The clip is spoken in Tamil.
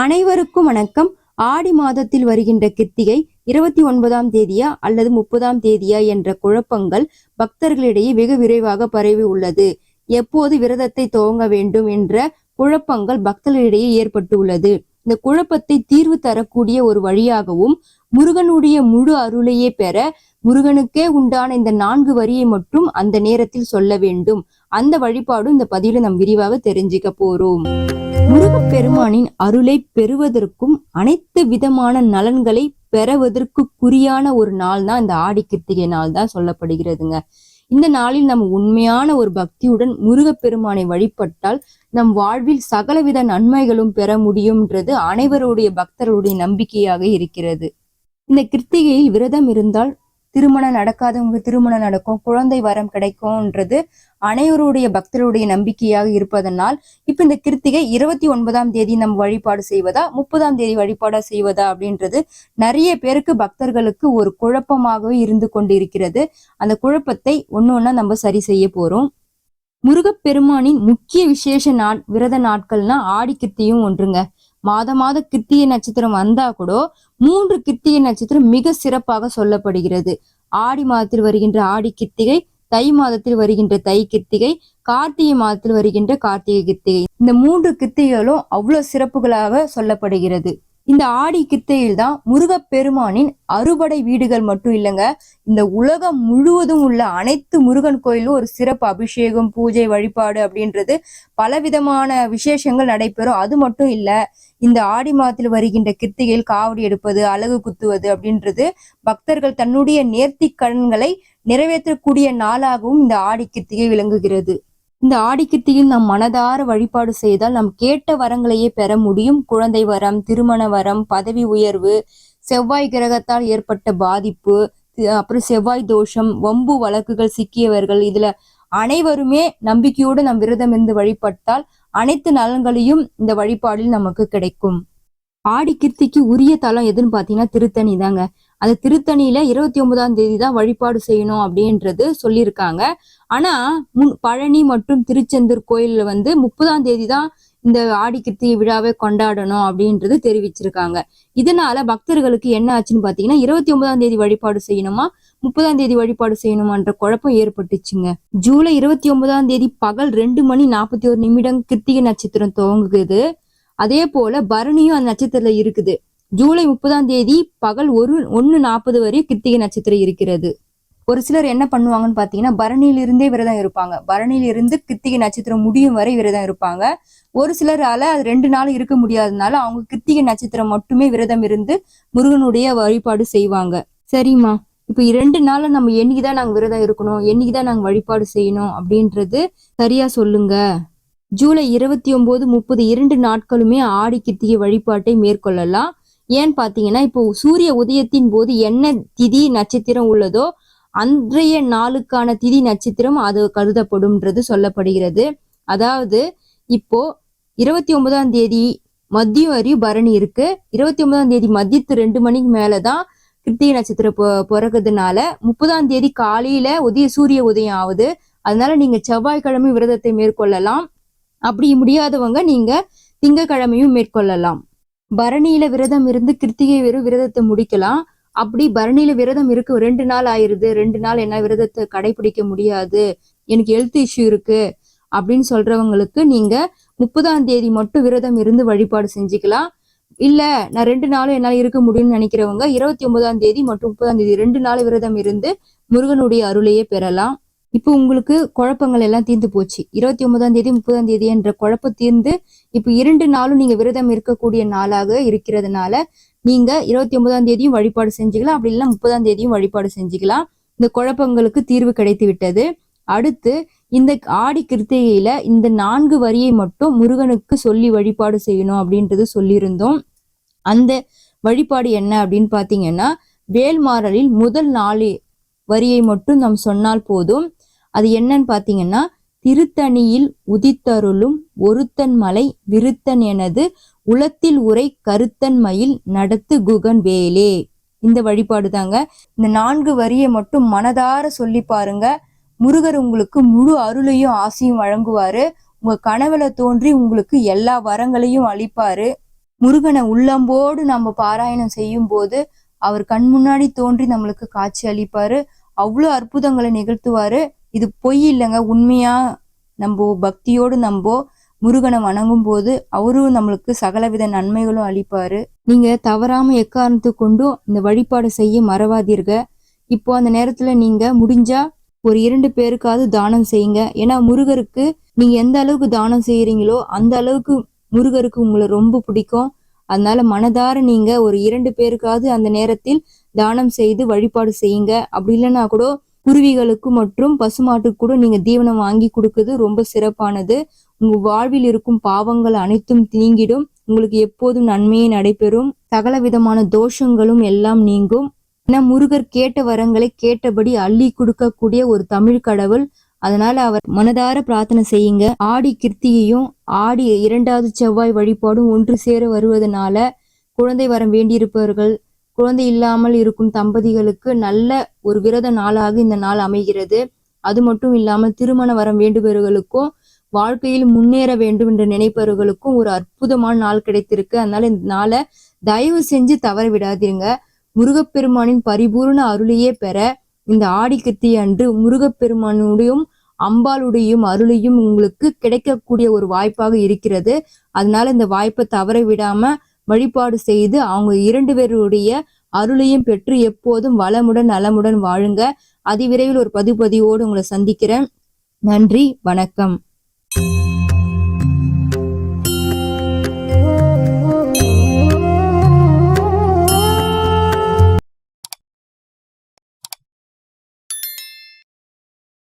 அனைவருக்கும் வணக்கம். ஆடி மாதத்தில் வருகின்ற கிருத்திகை இருபத்தி ஒன்பதாம் தேதியா அல்லது முப்பதாம் தேதியா என்ற குழப்பங்கள் பக்தர்களிடையே வெகு விரைவாக பரவி உள்ளது. எப்போது விரதத்தை துவங்க வேண்டும் என்ற குழப்பங்கள் பக்தர்களிடையே ஏற்பட்டு உள்ளது. இந்த குழப்பத்தை தீர்வு தரக்கூடிய ஒரு வழியாகவும் முருகனுடைய முழு அருளையே பெற முருகனுக்கே உண்டான இந்த நான்கு வரியை மட்டும் அந்த நேரத்தில் சொல்ல வேண்டும். அந்த வழிபாடும் இந்த பதிவில் நாம் விரிவாக தெரிஞ்சுக்க போறோம். முருகப்பெருமானின் அருளை பெறுவதற்கும் அனைத்து விதமான நலன்களை பெறுவதற்கு குறியான ஒரு நாள் தான் இந்த ஆடி கிருத்திகை நாள் தான் சொல்லப்படுகிறதுங்க. இந்த நாளில் நம் உண்மையான ஒரு பக்தியுடன் முருகப்பெருமானை வழிபட்டால் நம் வாழ்வில் சகலவித நன்மைகளும் பெற முடியும்ன்றது அனைவருடைய பக்தர்களுடைய நம்பிக்கையாக இருக்கிறது. இந்த கிருத்திகையில் விரதம் இருந்தால் திருமணம் நடக்காதவங்க திருமணம் நடக்கும் குழந்தை வரம் கிடைக்கும்ன்றது அனைவருடைய பக்தருடைய நம்பிக்கையாக இருப்பதனால் இப்ப இந்த கிருத்திகை இருபத்தி ஒன்பதாம் தேதி நம்ம வழிபாடு செய்வதா முப்பதாம் தேதி வழிபாடா செய்வதா அப்படின்றது நிறைய பேருக்கு பக்தர்களுக்கு ஒரு குழப்பமாகவே இருந்து கொண்டிருக்கிறது. அந்த குழப்பத்தை ஒன்னு ஒன்னா நம்ம சரி செய்ய போறோம். முருகப்பெருமானின் முக்கிய விசேஷ நாட் விரத நாட்கள்னா ஆடி கிருத்தியும் ஒன்றுங்க. மாத மாத கிருத்திகை நட்சத்திரம் வந்தா கூட மூன்று கிருத்திகை நட்சத்திரம் மிக சிறப்பாக சொல்லப்படுகிறது. ஆடி மாதத்தில் வருகின்ற ஆடி கிருத்திகை தை மாதத்தில் வருகின்ற தை கிருத்திகை கார்த்திகை மாதத்தில் வருகின்ற கார்த்திகை கிருத்திகை. இந்த மூன்று கிருத்திகளும் அவ்வளவு சிறப்புகளாக சொல்லப்படுகிறது. இந்த ஆடி கித்தையில் தான் முருகப்பெருமானின் அறுபடை வீடுகள் மட்டும் இல்லைங்க இந்த உலகம் முழுவதும் உள்ள அனைத்து முருகன் கோயிலும் ஒரு சிறப்பு அபிஷேகம் பூஜை வழிபாடு அப்படின்றது பலவிதமான விசேஷங்கள் நடைபெறும். அது மட்டும் இல்ல இந்த ஆடி மாதத்தில் வருகின்ற கிருத்திகையில் காவடி எடுப்பது அழகு குத்துவது அப்படின்றது பக்தர்கள் தன்னுடைய நேர்த்தி கடன்களை நிறைவேற்றக்கூடிய நாளாகவும் இந்த ஆடிக்கிருத்திகை விளங்குகிறது. இந்த ஆடிக்கிருத்தியில் நாம் மனதார வழிபாடு செய்தால் நாம் கேட்ட வரங்களையே பெற முடியும். குழந்தை வரம் திருமண வரம் பதவி உயர்வு செவ்வாய் கிரகத்தால் ஏற்பட்ட பாதிப்பு அப்புறம் செவ்வாய் தோஷம் வம்பு வழக்குகள் சிக்கியவர்கள் இதுல அனைவருமே நம்பிக்கையோடு நம் விரதம் இருந்து வழிபட்டால் அனைத்து நலன்களையும் இந்த வழிபாடில் நமக்கு கிடைக்கும். ஆடி கிருத்திக்கு உரிய தலம் எதுன்னு பாத்தீங்கன்னா திருத்தணி தாங்க. அந்த திருத்தணியில இருபத்தி ஒன்பதாம் தேதி தான் வழிபாடு செய்யணும் அப்படின்றது சொல்லியிருக்காங்க. ஆனா முன் பழனி மற்றும் திருச்செந்தூர் கோயில்ல வந்து முப்பதாம் தேதி தான் இந்த ஆடி கிருத்திகை விழாவை கொண்டாடணும் அப்படின்றது தெரிவிச்சிருக்காங்க. இதனால பக்தர்களுக்கு என்ன ஆச்சுன்னு பாத்தீங்கன்னா இருபத்தி ஒன்பதாம் தேதி வழிபாடு செய்யணுமா முப்பதாம் தேதி வழிபாடு செய்யணுமான்ற குழப்பம் ஏற்பட்டுச்சுங்க. ஜூலை இருபத்தி ஒன்பதாம் தேதி பகல் ரெண்டு மணி நாற்பத்தி ஒரு நிமிடம் கிருத்திகை நட்சத்திரம் துவங்குது. அதே போல பரணியும் அந்த நட்சத்திரத்துல இருக்குது. ஜூலை முப்பதாம் தேதி பகல் ஒரு ஒன்னு நாற்பது வரை கிருத்திகை நட்சத்திரம் இருக்கிறது. ஒரு சிலர் என்ன பண்ணுவாங்கன்னு பாத்தீங்கன்னா பரணியிலிருந்தே விரதம் இருப்பாங்க. பரணியிலிருந்து கிருத்திகை நட்சத்திரம் முடியும் வரை விரதம் இருப்பாங்க. ஒரு சிலரால அது ரெண்டு நாள் இருக்க முடியாதனால அவங்க கிருத்திகை நட்சத்திரம் மட்டுமே விரதம் இருந்து முருகனுடைய வழிபாடு செய்வாங்க. சரிம்மா. இப்ப இரண்டு நாள்ல நம்ம என்னைக்குதான் நாங்க விரதம் இருக்கணும் என்னைக்குதான் நாங்க வழிபாடு செய்யணும் அப்படின்றது சரியா சொல்லுங்க. ஜூலை இருபத்தி ஒன்பது முப்பது இரண்டு நாட்களுமே ஆடி கிருத்திகை வழிபாட்டை மேற்கொள்ளலாம். ஏன்னு பார்த்தீங்கன்னா இப்போ சூரிய உதயத்தின் போது என்ன திதி நட்சத்திரம் உள்ளதோ அன்றைய நாளுக்கான திதி நட்சத்திரம் அது கருதப்படும்ன்றது சொல்லப்படுகிறது. அதாவது இப்போ இருபத்தி ஒன்பதாம் தேதி மதியம் வரையும் பரணி இருக்கு. இருபத்தி ஒன்பதாம் தேதி மதியத்து ரெண்டு மணிக்கு மேலதான் கிருத்திகை நட்சத்திரம் பிறகுதுனால முப்பதாம் தேதி காலையில உதய சூரிய உதயம் ஆகுது. அதனால நீங்க செவ்வாய்க்கிழமை விரதத்தை மேற்கொள்ளலாம். அப்படி முடியாதவங்க நீங்க திங்கக்கிழமையும் மேற்கொள்ளலாம். பரணியில விரதம் இருந்து கிருத்திகை வெறும் விரதத்தை முடிக்கலாம். அப்படி பரணியில விரதம் இருக்கு ரெண்டு நாள் ஆயிருது ரெண்டு நாள் என்ன விரதத்தை கடைபிடிக்க முடியாது எனக்கு ஹெல்த் இஷ்யூ இருக்கு அப்படின்னு சொல்றவங்களுக்கு நீங்க முப்பதாம் தேதி மட்டும் விரதம் இருந்து வழிபாடு செஞ்சுக்கலாம். இல்ல நான் ரெண்டு நாளும் என்னால இருக்க முடியும்னு நினைக்கிறவங்க இருபத்தி ஒன்பதாம் தேதி மற்றும் முப்பதாம் தேதி ரெண்டு நாள் விரதம் இருந்து முருகனுடைய அருளையே பெறலாம். இப்போ உங்களுக்கு குழப்பங்கள் எல்லாம் தீர்ந்து போச்சு. இருபத்தி ஒன்பதாம் தேதி முப்பதாம் தேதி என்ற குழப்பம் தீர்ந்து இப்போ இரண்டு நாளும் நீங்க விரதம் இருக்கக்கூடிய நாளாக இருக்கிறதுனால நீங்க இருபத்தி ஒன்பதாம் தேதியும் வழிபாடு செஞ்சுக்கலாம். அப்படி இல்லைன்னா முப்பதாம் தேதியும் வழிபாடு செஞ்சுக்கலாம். இந்த குழப்பங்களுக்கு தீர்வு கிடைத்து விட்டது அடுத்து இந்த ஆடி கிருத்திகையில இந்த நான்கு வரியை மட்டும் முருகனுக்கு சொல்லி வழிபாடு செய்யணும் அப்படின்றது சொல்லியிருந்தோம். அந்த வழிபாடு என்ன அப்படின்னு பாத்தீங்கன்னா வேல்மாறலில் முதல் நாலு வரியை மட்டும் நாம் சொன்னால் போதும். அது என்னன்னு பாத்தீங்கன்னா திருத்தணியில் உதித்தருளும் ஒருத்தன் மலை விருத்தன் எனது உளத்தில் உரை கருத்தன் மயில் நடத்து குகன் வேலே. இந்த வழிபாடு தாங்க. இந்த நான்கு வரியை மட்டும் மனதார சொல்லி பாருங்க. முருகர் உங்களுக்கு முழு அருளையும் ஆசையும் வழங்குவாரு. உங்க கனவுல தோன்றி உங்களுக்கு எல்லா வரங்களையும் அளிப்பாரு. முருகனை உள்ளம்போடு நம்ம பாராயணம் செய்யும் போது அவர் கண் முன்னாடி தோன்றி நம்மளுக்கு காட்சி அளிப்பாரு. அவ்வளோ அற்புதங்களை நிகழ்த்துவாரு. இது பொய் இல்லைங்க. உண்மையா நம்ம பக்தியோடு நம்ம முருகனை வணங்கும் போது அவரும் நம்மளுக்கு சகலவித நன்மைகளும் அளிப்பாரு. நீங்க தவறாம எக்காரணத்து கொண்டும் இந்த வழிபாடு செய்ய மறவாதீர்க. இப்போ அந்த நேரத்துல நீங்க முடிஞ்சா ஒரு இரண்டு பேருக்காவது தானம் செய்யுங்க. ஏன்னா முருகருக்கு நீங்க எந்த அளவுக்கு தானம் செய்யறீங்களோ அந்த அளவுக்கு முருகருக்கு உங்களை ரொம்ப பிடிக்கும். அதனால மனதார நீங்க ஒரு இரண்டு பேருக்காவது அந்த நேரத்தில் தானம் செய்து வழிபாடு செய்யுங்க. அப்படி இல்லைன்னா கூட குருவிகளுக்கு மற்றும் பசுமாட்டுக்கு கூட நீங்க தீவனம் வாங்கி கொடுக்குறது ரொம்ப சிறப்பானது. உங்க வாழ்வில் இருக்கும் பாவங்கள் அனைத்தும் நீங்கிடும் உங்களுக்கு எப்போதும் நன்மையே நடைபெறும். சகல விதமான தோஷங்களும் எல்லாம் நீங்கும். ஏன்னா முருகர் கேட்ட வரங்களை கேட்டபடி அள்ளி கொடுக்கக்கூடிய ஒரு தமிழ் கடவுள். அதனால அவர் மனதார பிரார்த்தனை செய்யுங்க. ஆடி கிருத்தியையும் ஆடி இரண்டாவது செவ்வாய் வழிபாடும் ஒன்று சேர வருவதனால குழந்தை வரம் வேண்டியிருப்பவர்கள் குழந்தை இல்லாமல் இருக்கும் தம்பதிகளுக்கு நல்ல ஒரு விரத நாளாக இந்த நாள் அமைகிறது. அது மட்டும் இல்லாமல் திருமண வரம் வேண்டுபவர்களுக்கும் வாழ்க்கையில் முன்னேற வேண்டும் என்று நினைப்பவர்களுக்கும் ஒரு அற்புதமான நாள் கிடைத்திருக்கு. அதனால இந்த நாளை தயவு செஞ்சு தவற விடாதீங்க. முருகப்பெருமானின் பரிபூர்ண அருளையே பெற இந்த ஆடிக்கத்தி அன்று முருகப்பெருமானுடையும் அம்பாளுடையும் அருளையும் உங்களுக்கு கிடைக்கக்கூடிய ஒரு வாய்ப்பாக இருக்கிறது. அதனால இந்த வாய்ப்பை தவற விடாம வழிபாடு செய்து அவங்க இரண்டு பேருடைய அருளையும் பெற்று எப்போதும் வளமுடன் நலமுடன் வாழுங்க. அதிவிரைவில் ஒரு பதிவு பதிவோடு உங்களை சந்திக்கிறேன். நன்றி வணக்கம்.